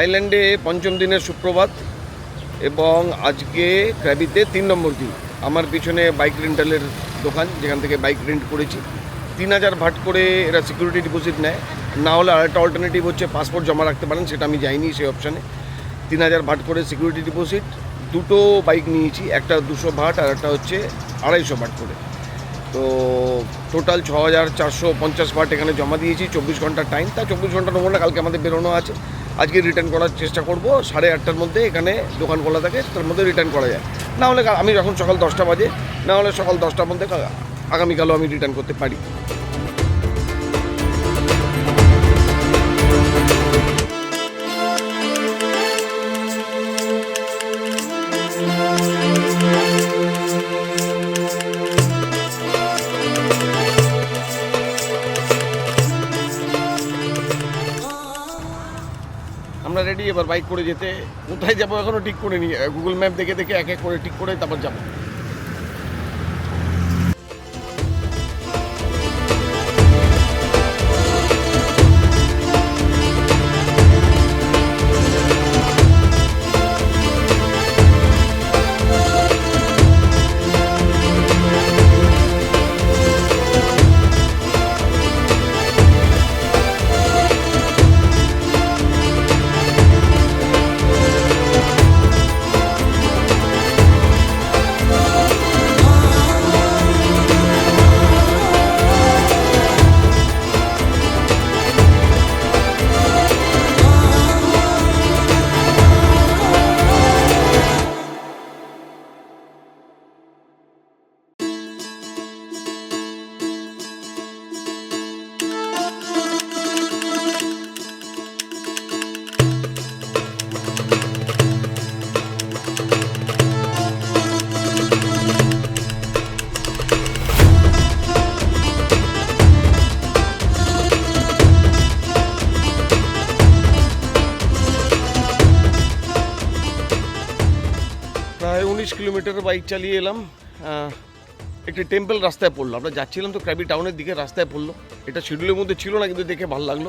থাইল্যান্ডে পঞ্চম দিনের সুপ্রভাত এবং আজকে ক্র্যাবিতে তিন নম্বর দিন। আমার পিছনে বাইক রেন্টালের দোকান, যেখান থেকে বাইক রেন্ট করেছি। তিন হাজার ভাট করে এরা সিকিউরিটি ডিপোজিট নেয়। না হলে আরেকটা অল্টারনেটিভ হচ্ছে পাসপোর্ট জমা রাখতে পারেন, সেটা আমি যাইনি সেই অপশানে তিন হাজার ভাট করে সিকিউরিটি ডিপোজিট, দুটো বাইক নিয়েছি, একটা দুশো ভাট আর একটা হচ্ছে আড়াইশো ভাট করে। তো টোটাল ছ হাজার চারশো পঞ্চাশ ভাট এখানে জমা দিয়েছি, চব্বিশ ঘণ্টার টাইম তা চব্বিশ ঘণ্টা নেব না, কালকে আমাদের বেরোনো আছে। আজকে রিটার্ন করার চেষ্টা করব, সাড়ে আটটার মধ্যে এখানে দোকান খোলা থাকে, তার মধ্যে রিটার্ন করা যায়। না হলে আমি যখন সকাল দশটা বাজে, না হলে সকাল দশটার মধ্যে আগামীকালও আমি রিটার্ন করতে পারি। রেডি এবার বাইক করে যেতে। কোথায় যাব এখনও ঠিক করে নিয়ে গুগল ম্যাপ দেখে দেখে এক এক করে ঠিক করে তারপর যাব। বাইক চালিয়ে এলাম একটি টেম্পল রাস্তায় পড়ল। আমরা যাচ্ছিলাম তো ক্র্যাবি টাউনের দিকে রাস্তায় পড়ল। এটা শিডিউলের মধ্যে ছিল না, কিন্তু দেখে ভালো লাগল।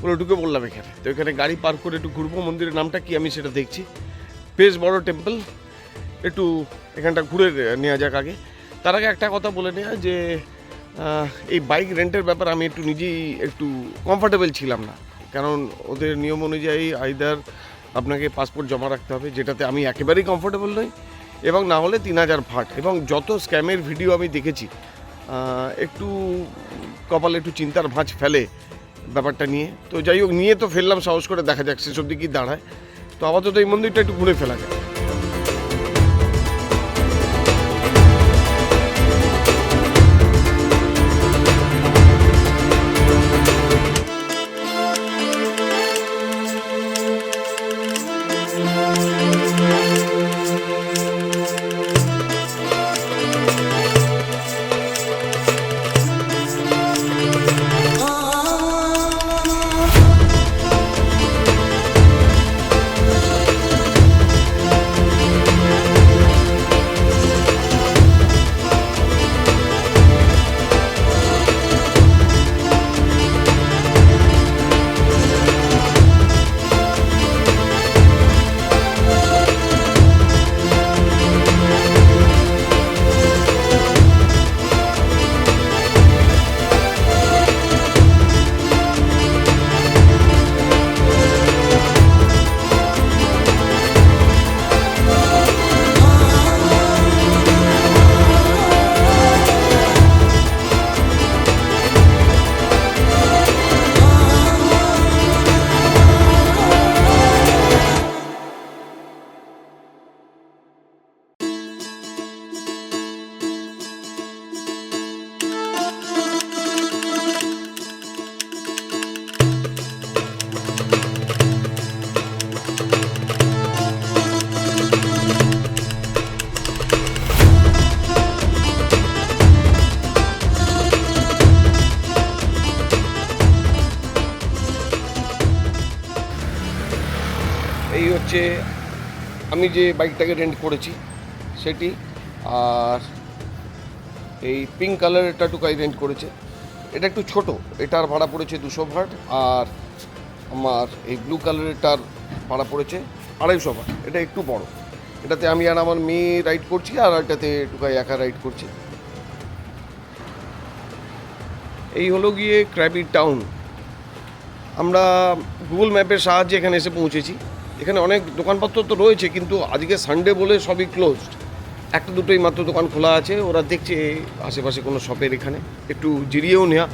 বলে ঢুকে পড়লাম এখানে। তো এখানে গাড়ি পার্ক করে একটু ঘুরবো। মন্দিরের নামটা কি আমি সেটা দেখছি। বেশ বড় টেম্পল একটু এখানটা ঘুরে নেওয়া যাক আগে। তার আগে একটা কথা বলে নেওয়া যে এই বাইক রেন্টের ব্যাপার আমি একটু নিজেই একটু কমফর্টেবল ছিলাম না। কারণ ওদের নিয়ম অনুযায়ী আইদার আপনাকে পাসপোর্ট জমা রাখতে হবে, যেটাতে আমি একেবারেই কমফোর্টেবল নই এবং না হলে তিন হাজার ফাট। এবং যত স্ক্যামের ভিডিও আমি দেখেছি একটু কপালে একটু চিন্তার ভাঁজ ফেলে ব্যাপারটা নিয়ে। তো যাই হোক, নিয়ে তো ফেললাম, সাহস করে দেখা যাক সেসব দিকেই দাঁড়ায়। তো আপাতত এই মন্দিরটা একটু ঘুরে ফেলা যায় হচ্ছে আমি যে বাইকটাকে রেন্ট করেছি, সেটি আর এই পিঙ্ক কালারেরটা টুকাই রেন্ট করেছে। এটা একটু ছোট, এটার ভাড়া পড়েছে দুশো ভাট আর আমার এই ব্লু কালারেরটার ভাড়া পড়েছে আড়াইশো বার এটা একটু বড়। এটাতে আমি আর আমার মেয়ে রাইড করছি আর এটাতে টুকাই একা রাইড করছি। এই হলো গিয়ে ক্র্যাবি টাউন আমরা গুগল ম্যাপের সাহায্যে এখানে এসে পৌঁছেছি। এখানে অনেক দোকানপত্র তো রয়েছে, কিন্তু আজকে সানডে বলে সবই ক্লোজড একটা দুটোই মাত্র দোকান খোলা আছে, ওরা দেখছে আশেপাশে কোনো শপের এখানে। একটু জিরিয়েও নেওয়া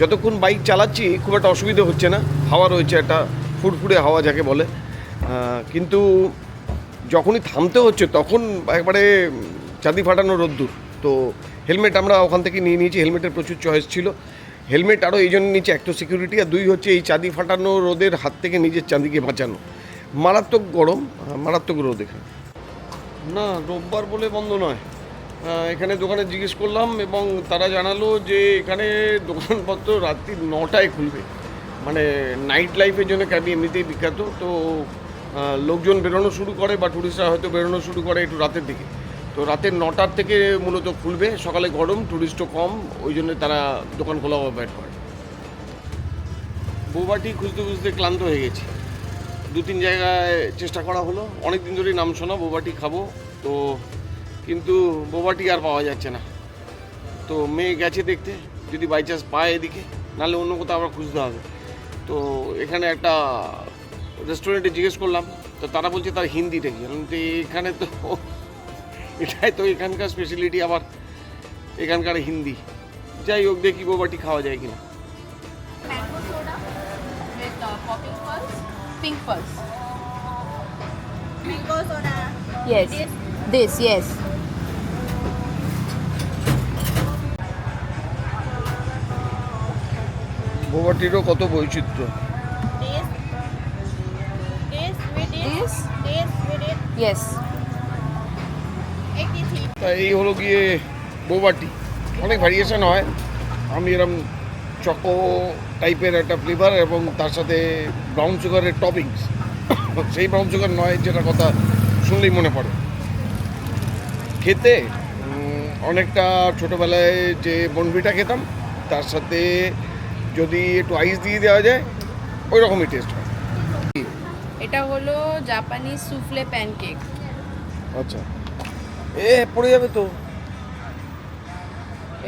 যতক্ষণ বাইক চালাচ্ছি, খুব একটা অসুবিধা হচ্ছে না। হাওয়া রয়েছে একটা ফুরফুরে হাওয়া যাকে বলে। কিন্তু যখনই থামতে হচ্ছে, তখন একবারে চাঁদি ফাটানো রোদ্দুর। তো হেলমেট আমরা ওখান থেকে নিয়ে নিয়েছি হেলমেটের প্রচুর চয়েস ছিল। হেলমেট আরও এই জন্য নিচে এক তো সিকিউরিটি আর দুই হচ্ছে এই চাঁদি ফাটানো রোদের হাত থেকে নিজের চাঁদিকে বাঁচানো। মারাত্মক গরম মারাত্মক রোদ এখানে। না, রোববার বলে বন্ধ নয়। এখানে দোকানে জিজ্ঞেস করলাম এবং তারা জানালো যে এখানে দোকানপত্র রাত্রি নটায় খুলবে। মানে নাইট লাইফের জন্য ক্যাবি এমনিতেই বিখ্যাত। তো লোকজন বেরোনো শুরু করে বা টুরিস্টরা হয়তো বেরোনো শুরু করে একটু রাতের দিকে। তো রাতের নটার থেকে মূলত খুলবে। সকালে গরম টুরিস্টও কম। ওই জন্য তারা দোকান খোলা অ্যাভয়েড করে। বৌবাটি খুঁজতে খুঁজতে ক্লান্ত হয়ে গেছি। দু তিন জায়গায় চেষ্টা করা হলো। অনেক দিন ধরেই নাম শোনা, বোবাটি খাব। তো কিন্তু বোবাটি আর পাওয়া যাচ্ছে না। তো মেয়ে গেছে দেখতে, যদি বাই চান্স পায় এদিকে, নাহলে অন্য কোথাও আবার খুঁজতে হবে। তো এখানে একটা রেস্টুরেন্টে জিজ্ঞেস করলাম, তো তারা বলছে তার হিন্দিটা কি? এখানে তো এটাই তো এখানকার স্পেশালিটি আবার, এখানকার হিন্দি। যাই হোক, দেখি বোবাটি খাওয়া যায় কিনা। Pink pearls. Mango soda. Yes. This This, yes. বোবাটিরও কত বৈচিত্র্য this this with it. This? This with it. Yes. 83. তা এই হলো গিয়ে বৌবাটি অনেক ভ্যারিয়েশন হয় আমি এরম চকো টাইপের একটা ফ্লেভার এবং তার সাথে ব্রাউন সুগারের টপিংস সেই ব্রাউন সুগার নয় যেটা কথা শুনলেই মনে পড়ে। খেতে অনেকটা ছোটোবেলায় যে বনভিটা খেতাম তার সাথে যদি একটু আইস দিয়ে দেওয়া যায় ওই রকমই টেস্ট হয়। এটা হলো জাপানি সুফলে প্যানকেক আচ্ছা। এ পড়ে যাবে তো।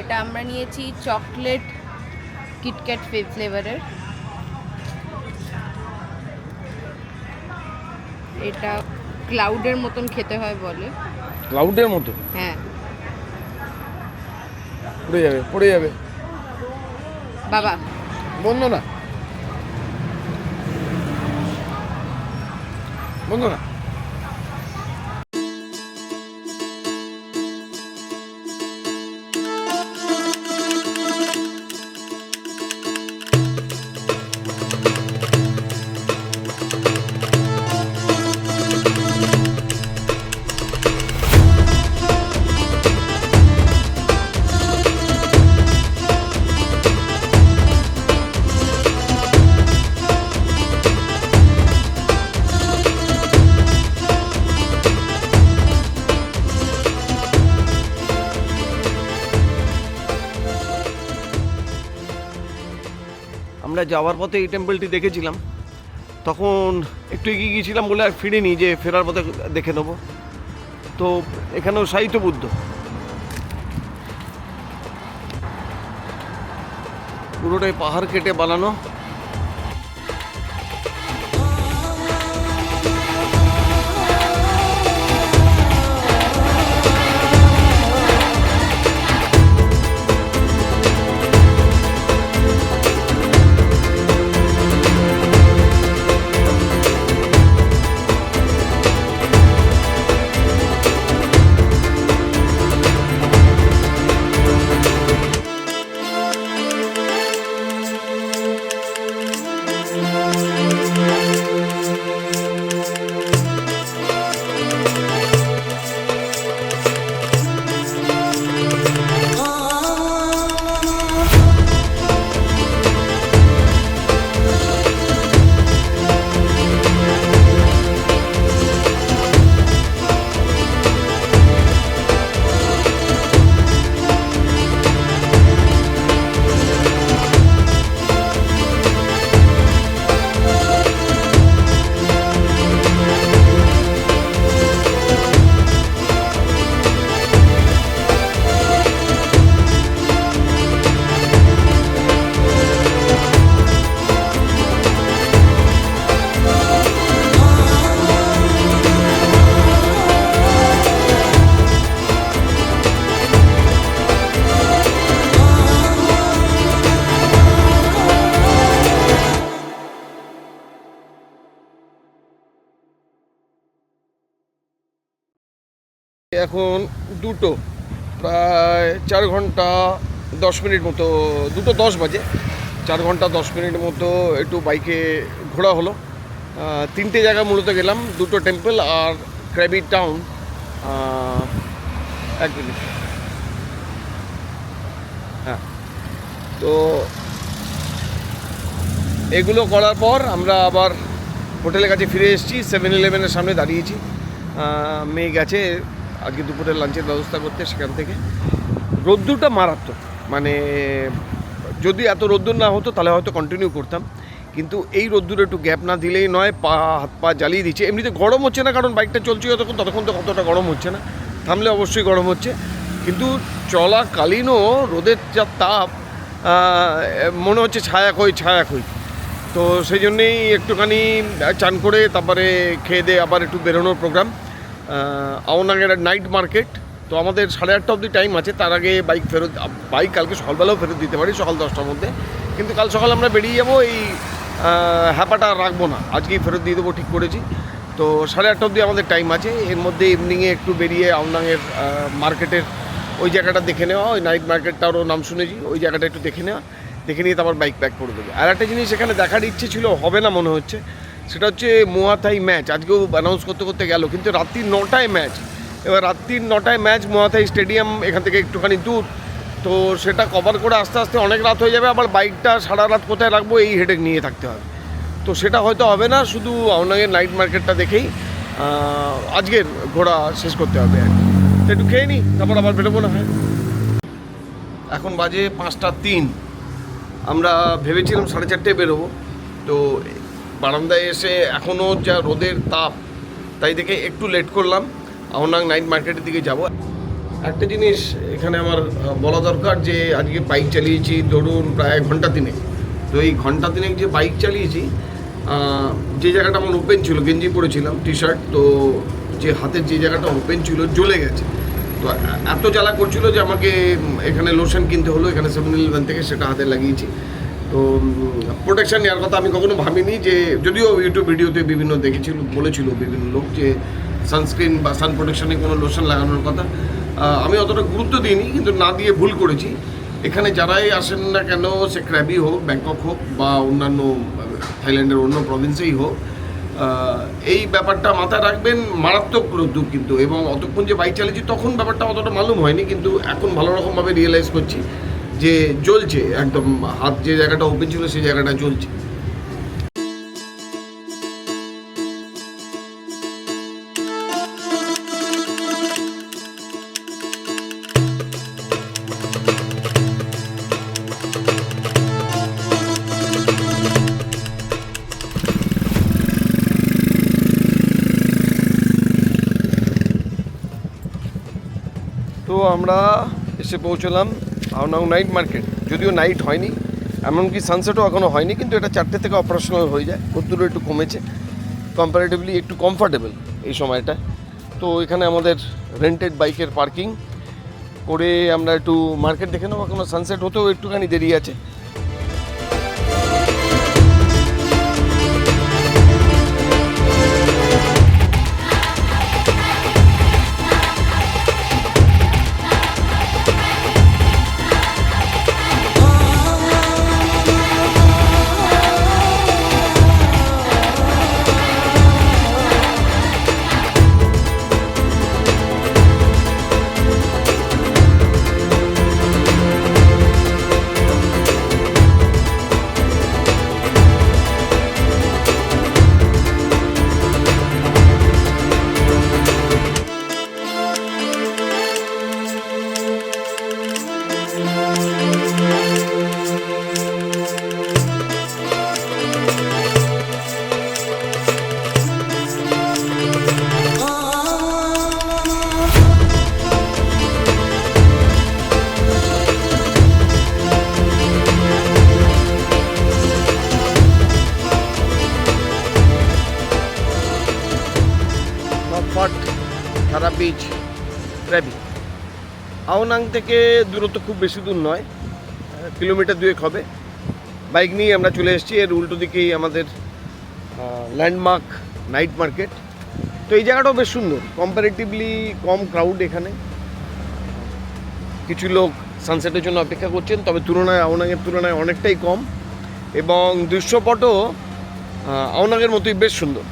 এটা আমরা নিয়েছি চকলেট কিটক্যাট ফ্লেভারের এটা ক্লাউডের মতন খেতে হয় বলে। ক্লাউডের মতো? হ্যাঁ। পড়ে যাবে পড়ে যাবে। বাবা। বন্ধ না। বন্ধ না। যাওয়ার পথে এই টেম্পলটি দেখেছিলাম। তখন একটু এগিয়ে গিয়েছিলাম বলে আর ফিরিনি যে ফেরার পথে দেখে নেব। তো এখানেও সাহিত্য বুদ্ধ। পুরোটাই পাহাড় কেটে বানানো। এখন দুটো, প্রায় চার ঘণ্টা দশ মিনিট মতো, দুটো দশ বাজে। চার ঘণ্টা দশ মিনিট মতো একটু বাইকে ঘোরা হলো। তিনটে জায়গা মূলত গেলাম, দুটো টেম্পল আর ক্র্যাবি টাউন। এক মিনিট। হ্যাঁ। তো এগুলো করার পর আমরা আবার হোটেলের কাছে ফিরে এসেছি, সেভেন ইলেভেনের সামনে দাঁড়িয়েছি। মেয়ে গেছে আজকে দুপুরের লাঞ্চের ব্যবস্থা করতে সেখান থেকে। রোদ্দুরটা মারাত্মক। মানে যদি এত রোদ্দুর না হতো তাহলে হয়তো কন্টিনিউ করতাম। কিন্তু এই রোদ্দুরে একটু গ্যাপ না দিলেই নয়, পা, হাত, পা জ্বালিয়ে দিচ্ছে। এমনিতে গরম হচ্ছে না, কারণ বাইকটা চলছে যতক্ষণ, ততক্ষণ তো কতটা গরম হচ্ছে না। থামলে অবশ্যই গরম হচ্ছে। কিন্তু চলাকালীনও রোদের যা তাপ মনে হচ্ছে ছায়া কই ছায়া কই তো সেই জন্যেই একটুখানি চান করে তারপরে খেয়ে দিয়ে আবার একটু বেরোনোর প্রোগ্রাম আওনাগের নাইট মার্কেট। তো আমাদের সাড়ে আটটা অবধি টাইম আছে। তার আগে বাইক ফেরত বাইক কালকে সকালবেলাও ফেরত দিতে পারি, সকাল দশটার মধ্যে। কিন্তু কাল সকাল আমরা বেরিয়ে যাব এই হ্যাপাটা রাখব না। আজকেই ফেরত দিয়ে দেবো ঠিক করেছি। তো সাড়ে আটটা অবধি আমাদের টাইম আছে। এর মধ্যে ইভিনিংয়ে একটু বেরিয়ে আওনাঙের মার্কেটের ওই জায়গাটা দেখে নেওয়া। ওই নাইট মার্কেটটারও নাম শুনেছি। ওই জায়গাটা একটু দেখে নেওয়া। দেখে নিয়ে তারপর বাইক প্যাক করে দেবো। আর একটা জিনিস এখানে দেখার ইচ্ছে ছিল, হবে না মনে হচ্ছে। সেটা হচ্ছে মোয়াথাই ম্যাচ আজকেও অ্যানাউন্স করতে করতে গেল, কিন্তু রাত্রি নটায় ম্যাচ এবার রাত্রি নটায় ম্যাচ মোয়াথাই স্টেডিয়াম এখান থেকে একটুখানি দূর। তো সেটা কভার করে আস্তে আস্তে অনেক রাত হয়ে যাবে, আবার বাইকটা সারা রাত কোথায় রাখব এই হেডেক নিয়ে থাকতে হবে। তো সেটা হয়তো হবে না, শুধু আপনাকে নাইট মার্কেটটা দেখেই আজকের ঘোরা শেষ করতে হবে আর একটু খেয়ে নিই তারপর আবার বেরোবো না হয়। এখন বাজে পাঁচটা তিন। আমরা ভেবেছিলাম সাড়ে চারটে বেরোবো। তো বারান্দায় এসে এখনও যা রোদের তাপ, তাই দেখে একটু লেট করলাম। আহনাং নাইট মার্কেটের দিকে যাব। একটা জিনিস এখানে আমার বলা দরকার যে আজকে বাইক চালিয়েছি ধরুন প্রায় ঘণ্টা তিনেক। তো এই ঘণ্টা তিনেক যে বাইক চালিয়েছি যে জায়গাটা আমার ওপেন ছিল, গেঞ্জি পরেছিলাম টি শার্ট তো যে হাতের যে জায়গাটা ওপেন ছিল, জ্বলে গেছে। তো এত জ্বালা করছিল যে আমাকে এখানে লোশন কিনতে হলো, এখানে সেভেন ইলেভেন থেকে সেটা হাতে লাগিয়েছি। তো প্রোটেকশন নেওয়ার কথা আমি কখনো ভাবিনি যে, যদিও ইউটিউব ভিডিওতে বিভিন্ন দেখেছিল, বলেছিল বিভিন্ন লোক যে সানস্ক্রিন বা সান প্রোটেকশনে কোনো লোশন লাগানোর কথা। আমি অতটা গুরুত্ব দিইনি, কিন্তু না দিয়ে ভুল করেছি। এখানে যারাই আসেন না কেন, সে ক্র্যাবি হোক ব্যাংকক হোক, বা অন্যান্য থাইল্যান্ডের অন্য প্রভিন্সেই হোক এই ব্যাপারটা মাথায় রাখবেন, মারাত্মক রোদ্দুর কিন্তু। এবং অতক্ষণ যে বাইক চালিয়েছি, তখন ব্যাপারটা অতটা মালুম হয়নি, কিন্তু এখন ভালো রকমভাবে রিয়েলাইজ করছি। যে জ্বলছে, একদম হাত যে জায়গাটা ওপেন ছিল সেই জায়গাটা জ্বলছে। তো আমরা এসে পৌঁছলাম আউনাউ নাইট মার্কেট যদিও নাইট হয়নি, এমনকি সানসেটও এখনও হয়নি, কিন্তু এটা চারটে থেকে অপারেশনাল হয়ে যায় রোদ্দুরও একটু কমেছে কম্পারেটিভলি একটু কমফর্টেবল এই সময়টা তো এখানে আমাদের রেন্টেড বাইকের পার্কিং করে আমরা একটু মার্কেট দেখে নেব এখনও সানসেট হতেও একটুখানি দেরি আছে। থেকে দূরত্ব খুব বেশি দূর নয়, কিলোমিটার দুয়েক হবে। বাইক নিয়ে আমরা চলে এসেছি, এর উল্টো দিকেই আমাদের ল্যান্ডমার্ক নাইট মার্কেট তো এই জায়গাটাও বেশ সুন্দর কম্পারেটিভলি কম ক্রাউড এখানে। কিছু লোক সানসেটের জন্য অপেক্ষা করছেন, তবে তুলনায়, আওনাগের তুলনায় অনেকটাই কম এবং দৃশ্যপটও আওনাগের মতোই বেশ সুন্দর।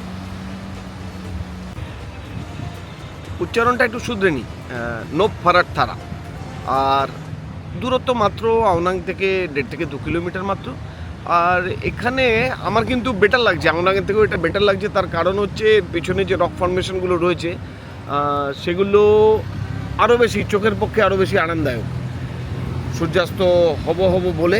উচ্চারণটা একটু শুধরে নি নোপ ফারার থারা। আর দূরত্ব মাত্র আওনাং থেকে দেড় থেকে দু কিলোমিটার মাত্র। আর এখানে আমার কিন্তু বেটার লাগছে আওনাগের থেকেও এটা বেটার লাগছে। তার কারণ হচ্ছে পিছনে যে রক ফর্মেশনগুলো রয়েছে সেগুলো আরও বেশি, চোখের পক্ষে আরও বেশি আনন্দদায়ক সূর্যাস্ত হব হব বলে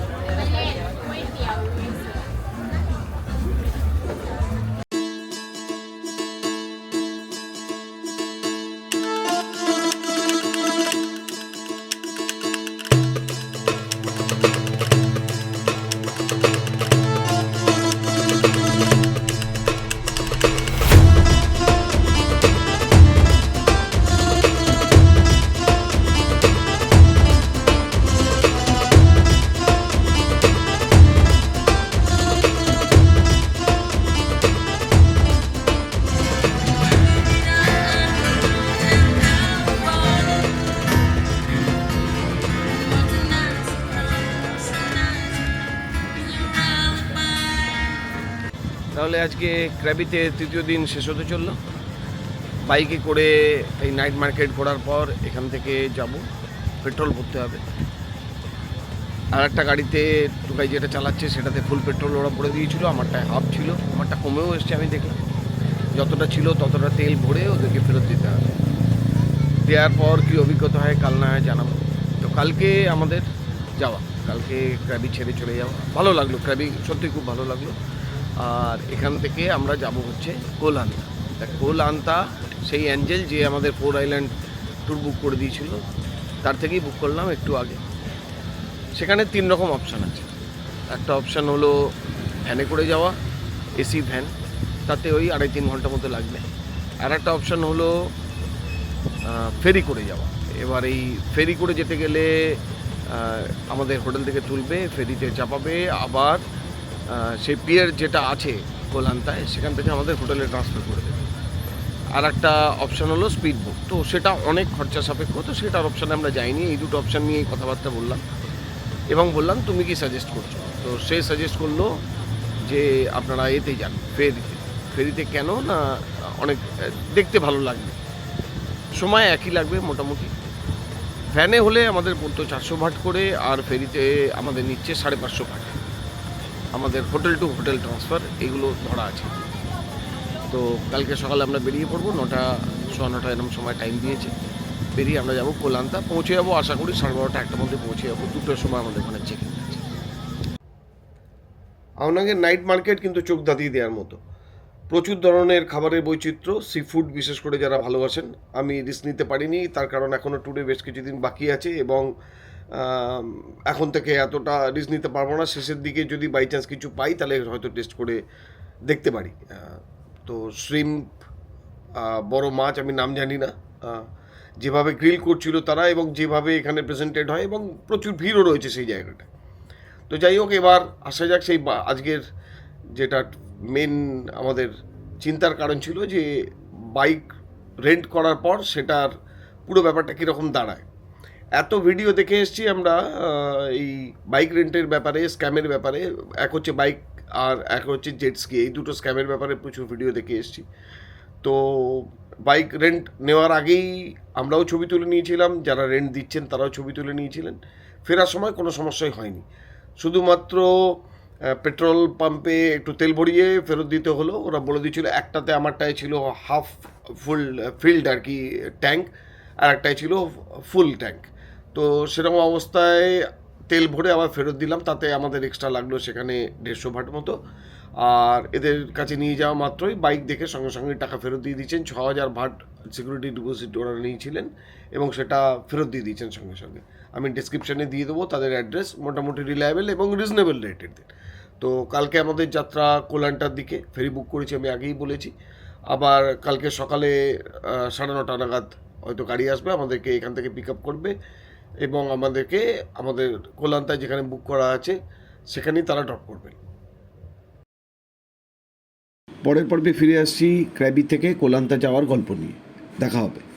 তাহলে আজকে ক্র্যাবিতে তৃতীয় দিন শেষ হতে চলল। বাইকে করে এই নাইট মার্কেট করার পর এখান থেকে যাব। পেট্রোল ভরতে হবে। আর একটা গাড়িতে টুকাই যেটা চালাচ্ছে, সেটাতে ফুল পেট্রোল ওরা ভরে দিয়েছিল। আমারটায় হাফ ছিল। আমারটা কমেও এসছে, আমি দেখলাম। যতটা ছিল ততটা তেল ভরে ওদেরকে ফেরত দিতে হবে। দেওয়ার পর কী অভিজ্ঞতা হয় কাল না হয় জানাব। তো কালকে আমাদের যাওয়া। কালকে ক্র্যাবি ছেড়ে চলে যাওয়া। ভালো লাগল ক্র্যাবি, সত্যি খুব ভালো লাগল। আর এখান থেকে আমরা যাব হচ্ছে কোলহান্তা তা কোলহান্তা সেই অ্যাঞ্জেল যে আমাদের ফোর আইল্যান্ড ট্যুর বুক করে দিয়েছিল, তার থেকেই বুক করলাম একটু আগে। সেখানে তিন রকম অপশান আছে। একটা অপশান হলো ভ্যানে করে যাওয়া, এসি ভ্যান, তাতে ওই আড়াই তিন ঘণ্টা মতো লাগবে। আর একটা অপশান হলো ফেরি করে যাওয়া। এবার এই ফেরি করে যেতে গেলে আমাদের হোটেল থেকে তুলবে, ফেরিতে চাপাবে, আবার সেই পিয়ের যেটা আছে কোলান্তায়, সেখান থেকে আমাদের হোটেলে ট্রান্সফার করে দেবে। আর একটা অপশান হলো স্পিড বুক তো সেটা অনেক খরচা সাপেক্ষ, তো সেটার অপশানে আমরা যাইনি। এই দুটো অপশান নিয়েই কথাবার্তা বললাম। এবং বললাম, তুমি কি সাজেস্ট করছ? তো সে সাজেস্ট করল যে, আপনারা এতে যান ফেরিতে ফেরিতে কেন না, অনেক, দেখতে ভালো লাগবে। সময় একই লাগবে মোটামুটি। ভ্যানে হলে আমাদের পড়তো চারশো ভাট করে, আর ফেরিতে আমাদের নিচ্ছে সাড়ে পাঁচশো ভাট। আমাদের হোটেল টু হোটেল ট্রান্সফার, এগুলো ধরা আছে। তো কালকে সকালে আমরা বেরিয়ে পড়ব, নটা, সোয়া নটা এরকম সময় টাইম দিয়েছে। বেরিয়ে আমরা যাব কোলান্তা, পৌঁছে যাব আশা করি সাড়ে বারোটা একটার মধ্যে পৌঁছে যাব, দুটোর সময় আমাদের ওখানে চেকিং আছে। আপনাকে নাইট মার্কেট কিন্তু চোখ দাঁতিয়ে দেওয়ার মতো। প্রচুর ধরনের খাবারের বৈচিত্র্য সি ফুড বিশেষ করে যারা ভালোবাসেন, আমি রিস্ক নিতে পারিনি, তার কারণ এখনও ট্যুরে বেশ কিছুদিন বাকি আছে এবং এখন থেকে এতটা রিস্ক নিতে পারব না। শেষের দিকে যদি বাই চান্স কিছু পাই, তাহলে হয়তো টেস্ট করে দেখতে পারি। তো শ্রিম্প বড় মাছ আমি নাম জানি না। যেভাবে গ্রিল করছিল তারা এবং যেভাবে এখানে প্রেজেন্টেড হয় এবং প্রচুর ভিড়ও রয়েছে সেই জায়গাটা তো যাই হোক, এবার আসা যাক সেই আজকের যেটা মেন আমাদের চিন্তার কারণ ছিল যে বাইক রেন্ট করার পর সেটার পুরো ব্যাপারটা কীরকম দাঁড়ায়। এত ভিডিও দেখে এসেছি আমরা এই বাইক রেন্টের ব্যাপারে স্ক্যামের ব্যাপারে। এক হচ্ছে বাইক আর এক হচ্ছে জেট স্কি এই দুটো স্ক্যামের ব্যাপারে প্রচুর ভিডিও দেখে এসেছি। তো বাইক রেন্ট নেওয়ার আগেই আমরাও ছবি তুলে নিয়েছিলাম, যারা রেন্ট দিচ্ছেন তারাও ছবি তুলে নিয়েছিলেন। ফেরার সময় কোনো সমস্যাই হয়নি। শুধুমাত্র পেট্রোল পাম্পে একটু তেল ভরিয়ে ফেরত দিতে হলো। ওরা বলে দিয়েছিল একটাতে আমারটায় ছিল হাফ ফুল ফিল্ড আর কি ট্যাঙ্ক আর একটাই ছিল ফুল ট্যাঙ্ক তো সেরকম অবস্থায় তেল ভরে আবার ফেরত দিলাম, তাতে আমাদের এক্সট্রা লাগল সেখানে দেড়শো ভাট মতো। আর এদের কাছে নিয়ে যাওয়া মাত্রই বাইক দেখে সঙ্গে সঙ্গে টাকা ফেরত দিয়ে দিয়েছেন, ছ হাজার ভাট সিকিউরিটি ডিপোজিট ওরা নিয়েছিলেন এবং সেটা ফেরত দিয়ে দিয়েছেন সঙ্গে সঙ্গে। আমি ডিসক্রিপশানে দিয়ে দেবো তাদের অ্যাড্রেস মোটামুটি রিলায়েবল এবং রিজনেবল রেটের তো কালকে আমাদের যাত্রা কোলান্টার দিকে ফেরি বুক করেছি আমি আগেই বলেছি। আবার কালকে সকালে সাড়ে নটা নাগাদ হয়তো গাড়ি আসবে, আমাদেরকে এখান থেকে পিক আপ করবে। এবং আমাদেরকে, আমাদের কল্যাণতায় যেখানে বুক করা আছে, সেখানেই তারা ড্রপ করবেন পরের পর্বে ফিরে আসছি ক্র্যাবি থেকে কল্যাণতা যাওয়ার গল্প নিয়ে। দেখা হবে।